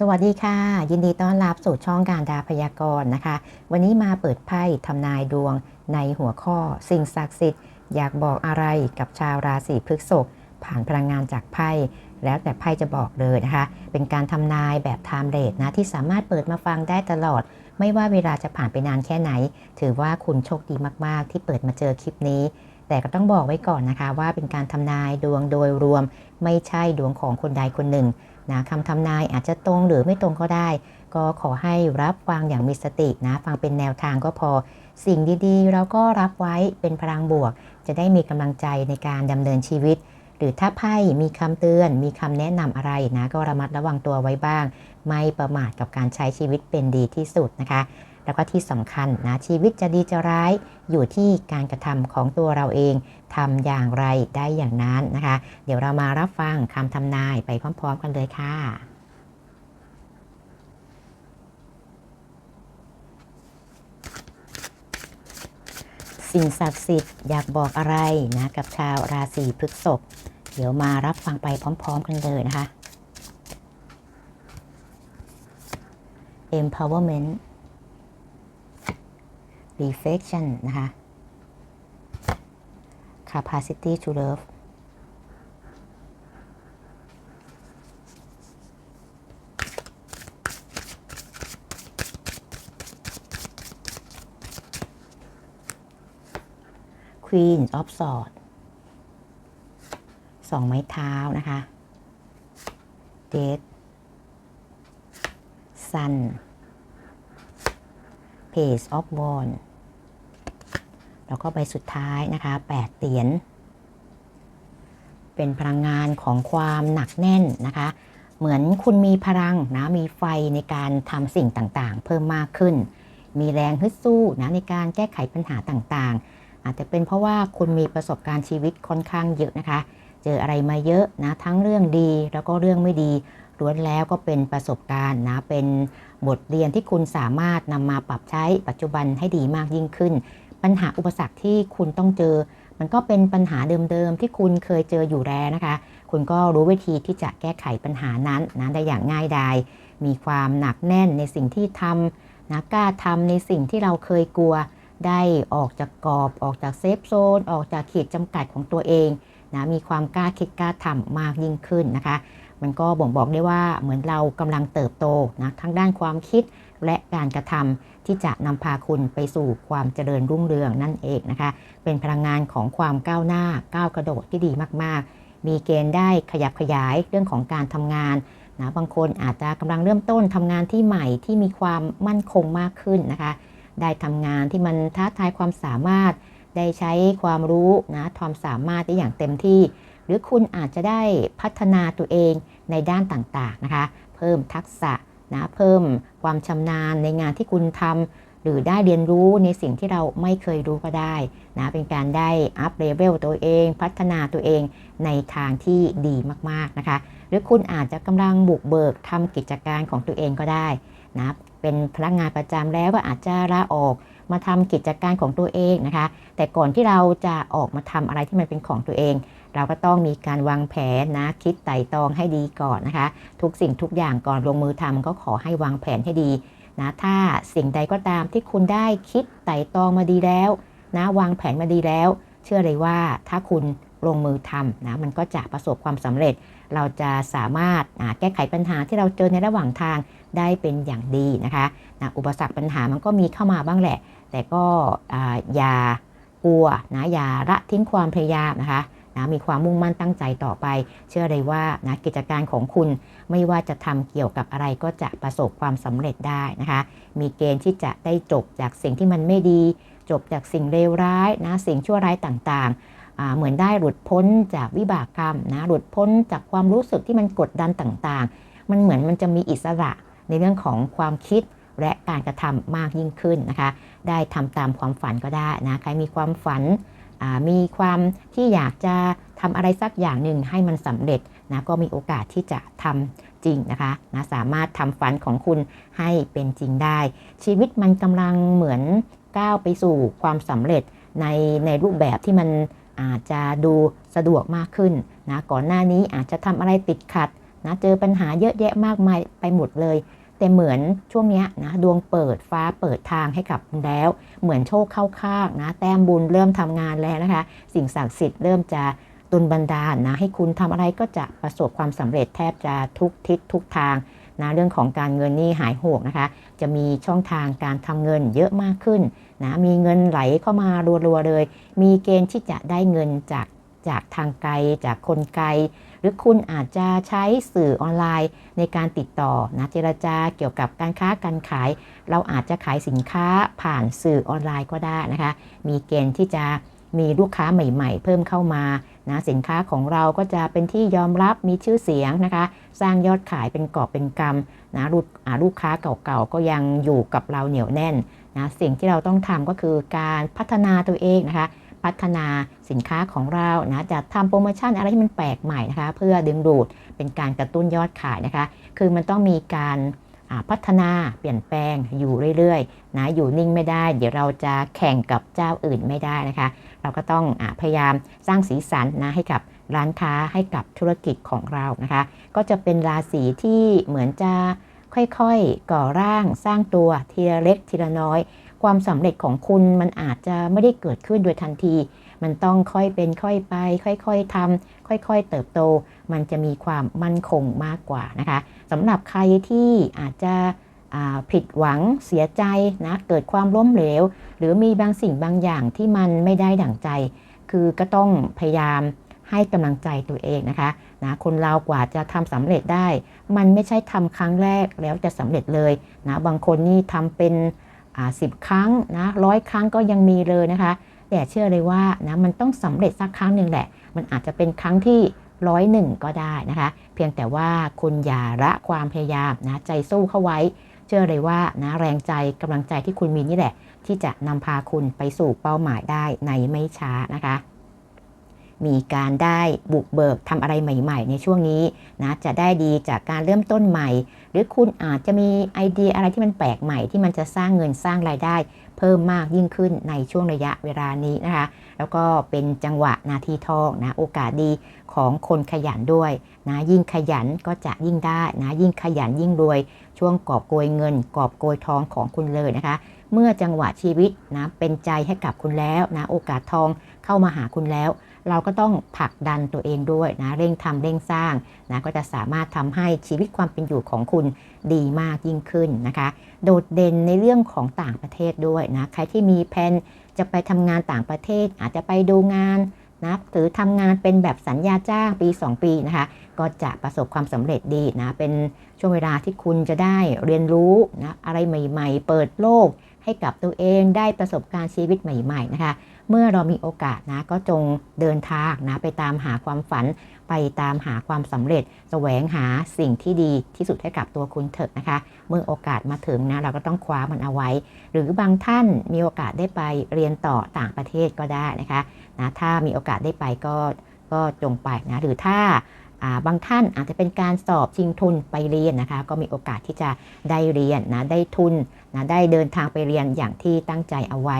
สวัสดีค่ะ ยินดีต้อนรับสู่ช่องการดาพยากรณ์นะคะ วันนี้มาเปิดไพ่ทำนายดวงในหัวข้อ สิ่งศักดิ์สิทธิ์อยากบอกอะไรกับชาวราศีพฤษภผ่านพลังงานจากไพ่แล้วแต่ไพ่จะบอกเลยนะคะ เป็นการทำนายแบบไทม์เรทนะที่สามารถเปิดมาฟังได้ตลอด ไม่ว่าเวลาจะผ่านไปนานแค่ไหน ถือว่าคุณโชคดีมาก ๆ ที่เปิดมาเจอคลิปนี้ แต่ก็ต้องบอกไว้ก่อนนะคะ ว่าเป็นการทำนายดวงโดยรวม ไม่ใช่ดวงของคนใดคนหนึ่ง นะคำทำนายอาจจะตรงหรือไม่ตรงก็ได้ ก็ขอให้รับฟังอย่างมีสตินะ ฟังเป็นแนวทางก็พอ สิ่งดีๆ เราก็รับไว้เป็นพลังบวก จะได้มีกำลังใจในการดำเนินชีวิต หรือถ้าไพ่มีคำเตือน มีคำแนะนำอะไรนะ ก็ระมัดระวังตัวไว้บ้าง ไม่ประมาทกับการใช้ชีวิตเป็นดีที่สุดนะคะ แล้วก็ที่สำคัญนะชีวิตจะดีจะร้ายอยู่ที่การกระทำของตัวเราเองทำอย่างไรได้อย่างนั้นนะคะ เดี๋ยวเรามารับฟังคำทำนายไปพร้อม ๆ กันเลยค่ะสิ่งศักดิ์สิทธิ์อยากบอกอะไรนะกับชาวราศีพฤษภเดี๋ยวมารับฟังไปพร้อม ๆ กันเลยนะคะ empowerment reflection นะคะ capacity to love Queen of Swords สองไม้เท้านะคะ Death Sun Page of Wands แล้วก็ใบสุดท้ายนะคะ8เหรียญเป็นพลังงานของความหนักแน่นนะคะ เหมือนคุณมีพลังนะมีไฟในการทำสิ่งต่างๆ เพิ่มมากขึ้น มีแรงฮึดสู้นะในการแก้ไขปัญหาต่างๆ อาจจะเป็นเพราะว่าคุณมีประสบการณ์ชีวิตค่อนข้างเยอะนะคะ เจออะไรมาเยอะนะทั้งเรื่องดีแล้วก็เรื่องไม่ดีล้วนแล้วก็เป็นประสบการณ์นะเป็นบทเรียนที่คุณสามารถนำมาปรับใช้ปัจจุบันให้ดีมากยิ่งขึ้น ปัญหาอุปสรรคที่คุณต้องเจอ มันก็เป็นปัญหาเดิมๆที่คุณเคยเจออยู่แล้วนะคะ คุณก็รู้วิธีที่จะแก้ไขปัญหานั้นนะได้อย่างง่ายดายมีความหนักแน่นในสิ่งที่ทำนะกล้าทำในสิ่งที่เราเคยกลัว ได้ออกจากกรอบออกจากเซฟโซนออกจากขีดจำกัดของตัวเองนะมีความกล้าคิดกล้าทำมากยิ่งขึ้นนะคะ มันก็บ่งบอกได้ว่าเหมือนเรากำลังเติบโตนะทั้งด้านความคิด และการกระทำที่จะนำพาคุณไปสู่ความเจริญรุ่งเรืองนั่นเองนะคะ เป็นพลังงานของความก้าวหน้าก้าวกระโดดที่ดีมาก ๆ มีเกณฑ์ได้ขยับขยายเรื่องของการทำงานนะบางคนอาจจะกำลังเริ่มต้นทำงานที่ใหม่ที่มีความมั่นคงมากขึ้นนะคะ ได้ทำงานที่มันท้าทายความสามารถ ได้ใช้ความรู้นะความสามารถได้อย่างเต็มที่ หรือคุณอาจจะได้พัฒนาตัวเองในด้านต่างๆนะคะ เพิ่มทักษะ นะเพิ่มความชำนาญในงานที่คุณทำหรือได้เรียนรู้ในสิ่งที่เราไม่เคยรู้ก็ได้นะเป็นการได้อัพเลเวลตัวเอง พัฒนาตัวเองในทางที่ดีมากๆนะคะ หรือคุณอาจจะกำลังบุกเบิกทำกิจการของตัวเองก็ได้นะเป็นพนักงานประจำแล้วก็อาจจะลาออกมาทำกิจการของตัวเองนะคะ แต่ก่อนที่เราจะออกมาทำอะไรที่มันเป็นของตัวเอง เราก็ต้องมีการวางแผนนะคิดไต่ตองให้ดีก่อนนะคะ ทุกสิ่งทุกอย่างก่อนลงมือทำก็ขอให้วางแผนให้ดีนะถ้าสิ่งใดก็ตามที่คุณได้คิดไต่ตองมาดีแล้วนะวางแผนมาดีแล้ว เชื่อเลยว่าถ้าคุณลงมือทำนะมันก็จะประสบความสำเร็จ เราจะสามารถแก้ไขปัญหาที่เราเจอในระหว่างทางได้เป็นอย่างดีนะคะนะอุปสรรคปัญหามันก็มีเข้ามาบ้างแหละ แต่ก็อย่ากลัวนะอย่าละทิ้งความพยายามนะคะ นะมีความมุ่งมั่นตั้งใจต่อไป เชื่อเลยว่านะกิจการของคุณไม่ว่าจะทำเกี่ยวกับอะไรก็จะประสบความสำเร็จได้นะคะ มีเกณฑ์ที่จะได้จบจากสิ่งที่มันไม่ดี จบจากสิ่งเลวร้ายนะสิ่งชั่วร้ายต่างๆ เหมือนได้หลุดพ้นจากวิบากกรรมนะหลุดพ้นจากความรู้สึกที่มันกดดันต่างๆ มันเหมือนมันจะมีอิสระในเรื่องของความคิดและการกระทำมากยิ่งขึ้นนะคะ ได้ทำตามความฝันก็ได้นะ ใครมีความฝัน มีความที่อยากจะทำอะไรสักอย่างหนึ่งให้มันสำเร็จนะก็มีโอกาสที่จะทำจริงนะคะนะสามารถทำฝันของคุณให้เป็นจริงได้ ชีวิตมันกำลังเหมือนก้าวไปสู่ความสำเร็จในในรูปแบบที่มันอาจจะดูสะดวกมากขึ้นนะก่อนหน้านี้อาจจะทำอะไรติดขัดนะเจอปัญหาเยอะแยะมากมายไปหมดเลย แต่เหมือนช่วงนี้นะดวงเปิดฟ้าเปิดทางให้กับคุณแล้ว เหมือนโชคเข้าข้างนะแต้มบุญเริ่มทำงานแล้วนะคะ สิ่งศักดิ์สิทธิ์เริ่มจะตุนบันดาลนะให้คุณทำอะไรก็จะประสบความสำเร็จแทบจะทุกทิศทุกทางนะเรื่องของการเงินนี่หายโหกนะคะ จะมีช่องทางการทำเงินเยอะมากขึ้นนะมีเงินไหลเข้ามารัวๆเลย มีเกณฑ์ที่จะได้เงินจากจากทางไกลจากคนไกล รือคุณอาจจะใช้สื่อออนไลน์ในการติดต่อนะเจรจาเกี่ยวกับการค้าการขาย เราอาจจะขายสินค้าผ่านสื่อออนไลน์ก็ได้นะคะ มีเกณฑ์ที่จะมีลูกค้าใหม่ ๆ เพิ่มเข้ามานะสินค้าของเราก็จะเป็นที่ยอมรับมีชื่อเสียงนะคะ สร้างยอดขายเป็นกอบเป็นกำนะลูกลูกค้าเก่าๆก็ยังอยู่กับเราเหนียวแน่นนะสิ่งที่เราต้องทำก็คือการพัฒนาตัวเองนะคะ พัฒนาสินค้าของเรานะจะทำโปรโมชั่นอะไรที่มันแปลกใหม่นะคะ เพื่อดึงดูดเป็นการกระตุ้นยอดขายนะคะ คือมันต้องมีการพัฒนาเปลี่ยนแปลงอยู่เรื่อยๆนะอยู่นิ่งไม่ได้ เดี๋ยวเราจะแข่งกับเจ้าอื่นไม่ได้นะคะ เราก็ต้องอพยายามสร้างสีสันนะให้กับร้านค้าให้กับธุรกิจของเรานะคะ ก็จะเป็นราศีที่เหมือนจะค่อยๆ ก่อร่างสร้างตัวทีละเล็กทีละน้อย ความสำเร็จของคุณมันอาจจะไม่ได้เกิดขึ้นโดยทันที มันต้องค่อยเป็นค่อยไป ค่อยๆทำค่อยๆ เติบโต มันจะมีความมั่นคงมากกว่านะคะสำหรับใครที่อาจจะผิดหวังเสียใจนะเกิดความล้มเหลว หรือมีบางสิ่งบางอย่างที่มันไม่ได้ดั่งใจ คือก็ต้องพยายามให้กำลังใจตัวเองนะคะนะคนเรากว่าจะทำสำเร็จได้ มันไม่ใช่ทำครั้งแรกแล้วจะสำเร็จเลยนะบางคนนี่ทำเป็น สิบครั้งนะร้อยครั้งก็ยังมีเลยนะคะ แต่เชื่อเลยว่านะมันต้องสำเร็จสักครั้งหนึ่งแหละ มันอาจจะเป็นครั้งที่ร้อยหนึ่งก็ได้นะคะ เพียงแต่ว่าคุณอย่าละความพยายามนะใจสู้เข้าไว้ เชื่อเลยว่านะแรงใจกำลังใจที่คุณมีนี่แหละ ที่จะนำพาคุณไปสู่เป้าหมายได้ในไม่ช้านะคะ มีการได้บุกเบิกทำอะไรใหม่ ๆ ในช่วงนี้นะจะได้ดีจากการเริ่มต้นใหม่ หรือคุณอาจจะมีไอเดียอะไรที่มันแปลกใหม่ ที่มันจะสร้างเงินสร้างรายได้ เพิ่มมากยิ่งขึ้นในช่วงระยะเวลานี้นะคะ แล้วก็เป็นจังหวะนาทีทองนะโอกาสดีของคนขยันด้วยนะยิ่งขยันก็จะยิ่งได้นะยิ่งขยันยิ่งรวย ช่วงกอบโกยเงิน กอบโกยทองของคุณเลยนะคะ เมื่อจังหวะชีวิตนะเป็นใจให้กับคุณแล้วนะโอกาสทองเข้ามาหาคุณแล้ว เราก็ต้องผลักดันตัวเองด้วยนะเร่งทำเร่งสร้างนะก็จะสามารถทำให้ชีวิตความเป็นอยู่ของคุณดีมากยิ่งขึ้นนะคะ โดดเด่นในเรื่องของต่างประเทศด้วยนะใครที่มีแผนจะไปทำงานต่างประเทศ อาจจะไปดูงานนะหรือทำงานเป็นแบบสัญญาจ้างปี 2 ปีนะคะ ก็จะประสบความสำเร็จดีนะ เป็นช่วงเวลาที่คุณจะได้เรียนรู้นะอะไรใหม่ ๆ เปิดโลกให้กับตัวเองได้ประสบการณ์ชีวิตใหม่ ๆ นะคะ เมื่อเรามีโอกาสนะก็จงเดินทางนะไปตามหาความฝัน ไปตามหาความสำเร็จแสวงหาสิ่งที่ดีที่สุดให้กับตัวคุณเถอะนะคะ เมื่อโอกาสมาถึงนะเราก็ต้องคว้ามันเอาไว้ หรือบางท่านมีโอกาสได้ไปเรียนต่อต่างประเทศก็ได้นะคะนะถ้ามีโอกาสได้ไปก็ก็จงไปนะหรือถ้าบางท่านอาจจะเป็นการสอบชิงทุนไปเรียนนะคะ ก็มีโอกาสที่จะได้เรียนนะได้ทุนนะได้เดินทางไปเรียนอย่างที่ตั้งใจเอาไว้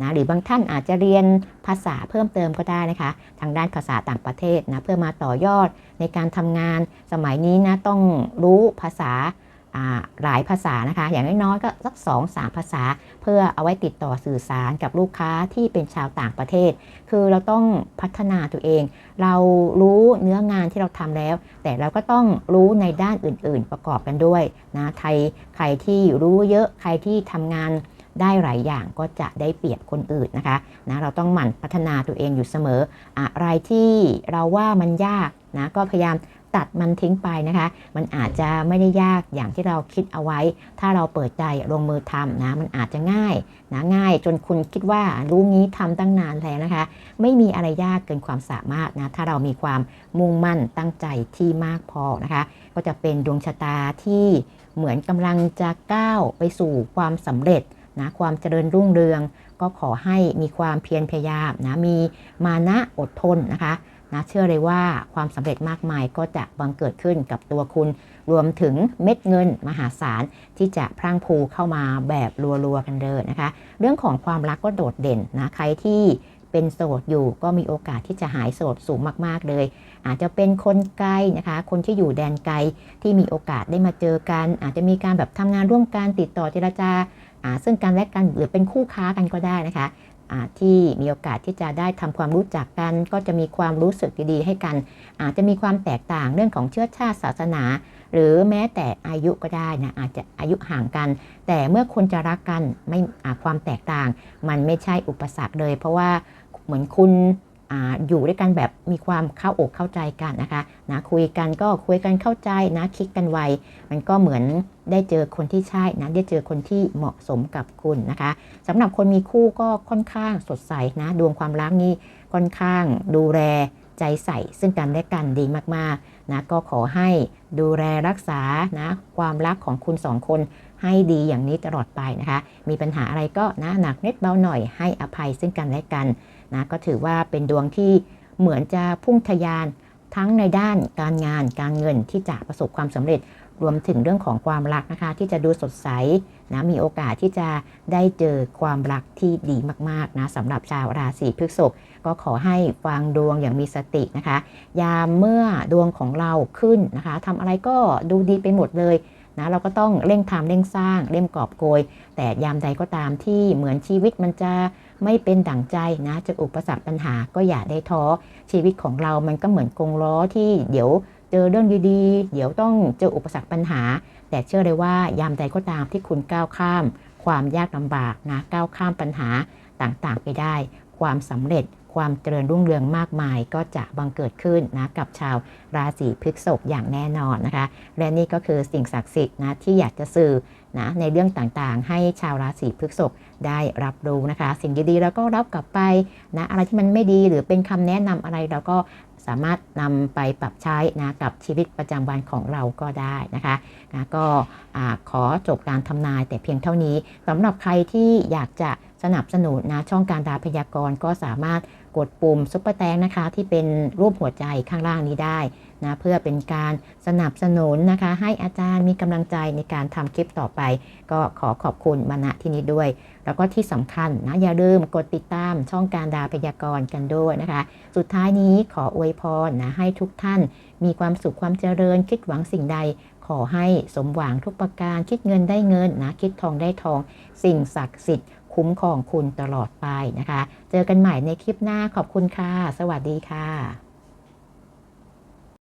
นะหรือบางท่านอาจจะเรียนภาษาเพิ่มเติมก็ได้นะคะ ทางด้านภาษาต่างประเทศนะเพื่อมาต่อยอดในการทำงานสมัยนี้นะต้องรู้ภาษาหลายภาษานะคะ อย่างน้อยๆก็สัก2อสาภาษา เพื่อเอาไว้ติดต่อสื่อสารกับลูกค้าที่เป็นชาวต่างประเทศ คือเราต้องพัฒนาตัวเอง เรารู้เนื้องานที่เราทำแล้ว แต่เราก็ต้องรู้ในด้านอื่นๆ ประกอบกันด้วยนะใครใครที่รู้เยอะใครที่ทำงาน ได้หลายอย่างก็จะได้เปรียบคนอื่นนะคะนะเราต้องหมั่นพัฒนาตัวเองอยู่เสมอ อะไรที่เราว่ามันยากนะก็พยายามตัดมันทิ้งไปนะคะ มันอาจจะไม่ได้ยากอย่างที่เราคิดเอาไว้ ถ้าเราเปิดใจลงมือทำนะ มันอาจจะง่ายนะง่ายจนคุณคิดว่ารู้งี้ทำตั้งนานแล้วนะคะ ไม่มีอะไรยากเกินความสามารถนะ ถ้าเรามีความมุ่งมั่นตั้งใจที่มากพอนะคะ ก็จะเป็นดวงชะตาที่เหมือนกำลังจะก้าวไปสู่ความสำเร็จ นะความเจริญรุ่งเรือง ก็ขอให้มีความเพียรพยายามนะมีมานะอดทนนะคะนะเชื่อเลยว่าความสำเร็จมากมายก็จะบังเกิดขึ้นกับตัวคุณ รวมถึงเม็ดเงินมหาศาลที่จะพรั่งพูเข้ามาแบบรัวๆกันเลยนะคะ เรื่องของความรักก็โดดเด่นนะใครที่เป็นโสดอยู่ก็มีโอกาสที่จะหายโสดสูงมากๆเลย อาจจะเป็นคนไกลนะคะ คนที่อยู่แดนไกลที่มีโอกาสได้มาเจอกัน อาจจะมีการแบบทำงานร่วมกันติดต่อเจรจาอ่า ซึ่งกันและกันหรือเป็นคู่ค้ากันก็ได้นะคะอ่าที่มีโอกาสที่จะได้ทำความรู้จักกัน ก็จะมีความรู้สึกดีๆให้กัน อาจจะมีความแตกต่างเรื่องของเชื้อชาติศาสนา หรือแม้แต่อายุก็ได้นะอาจจะอายุห่างกัน แต่เมื่อคนจะรักกันไม่ความแตกต่าง มันไม่ใช่อุปสรรคเลย เพราะว่าเหมือนคุณ ออยู่ด้วยกันแบบมีความเข้าอกเข้าใจกันนะคะนะคุยกันก็คุยกันเข้าใจนะคลิกกันไวมันก็เหมือนได้เจอคนที่ใช่นะได้เจอคนที่เหมาะสมกับคุณนะคะสำหรับคนมีคู่ก็ค่อนข้างสดใสนะดวงความรักนี่ค่อนข้างดูแลใจใส่ซึ่งกันและกันดีมากๆนะก็ขอให้ดูแลรักษานะความรักของคุณสองคนให้ดีอย่างนี้ตลอดไปนะคะ มีปัญหาอะไรก็นะหนักเน็ดเบาหน่อยให้อภัยซึ่งกันและกัน นะก็ถือว่าเป็นดวงที่เหมือนจะพุ่งทะยานทั้งในด้านการงานการเงินที่จะประสบความสำเร็จรวมถึงเรื่องของความรักนะคะ ที่จะดูสดใสนะมีโอกาสที่จะได้เจอความรักที่ดีมากๆนะสำหรับชาวราศีพฤษภก็ขอให้ฟังดวงอย่างมีสตินะคะ ยามเมื่อดวงของเราขึ้นนะคะทำอะไรก็ดูดีไปหมดเลย นะเราก็ต้องเร่งทำเร่งสร้างเร่งกอบโกย แต่ยามใดก็ตามที่เหมือนชีวิตมันจะไม่เป็นดั่งใจนะจะอุปสรรคปัญหาก็อย่าได้ท้อชีวิตของเรามันก็เหมือนกงล้อที่เดี๋ยวเจอเรื่องดีๆ เดี๋ยวต้องเจออุปสรรคปัญหา แต่เชื่อเลยว่ายามใดก็ตามที่คุณก้าวข้าม ความยากลำบากนะก้าวข้ามปัญหาต่างๆ ไปได้ ความสำเร็จ ความเจริญรุ่งเรืองมากมาย ก็จะบังเกิดขึ้นนะกับชาวราศีพฤษภอย่างแน่นอนนะคะ และนี่ก็คือสิ่งศักดิ์สิทธิ์นะที่อยากจะสื่อนะในเรื่องต่างๆ ให้ชาวราศีพฤษภได้รับรู้นะคะ สิ่งดีๆเราก็รับกลับไปนะอะไรที่มันไม่ดีหรือเป็นคำแนะนำอะไรเราก็สามารถนำไปปรับใช้นะกับชีวิตประจำวันของเราก็ได้นะคะนะก็ขอจบการทำนายแต่เพียงเท่านี้สำหรับใครที่อยากจะ สนับสนุนนะช่องการดาพยากรณ์ก็สามารถกดปุ่มซุปเปอร์แตงนะคะ ที่เป็นรูปหัวใจข้างล่างนี้ได้นะเพื่อเป็นการสนับสนุนนะคะ ให้อาจารย์มีกำลังใจในการทำคลิปต่อไป ก็ขอขอบคุณมาณที่นี้ด้วย แล้วก็ที่สำคัญนะอย่าลืมกดติดตามช่องการดาพยากรณ์กันด้วยนะคะ สุดท้ายนี้ขออวยพรนะให้ทุกท่านมีความสุขความเจริญคิดหวังสิ่งใดขอให้สมหวังทุกประการคิดเงินได้เงินนะคิดทองได้ทอง สิ่งศักดิ์สิทธิ์ คุ้มครองคุณตลอดไปนะคะ เจอกันใหม่ในคลิปหน้าขอบคุณค่ะ สวัสดีค่ะ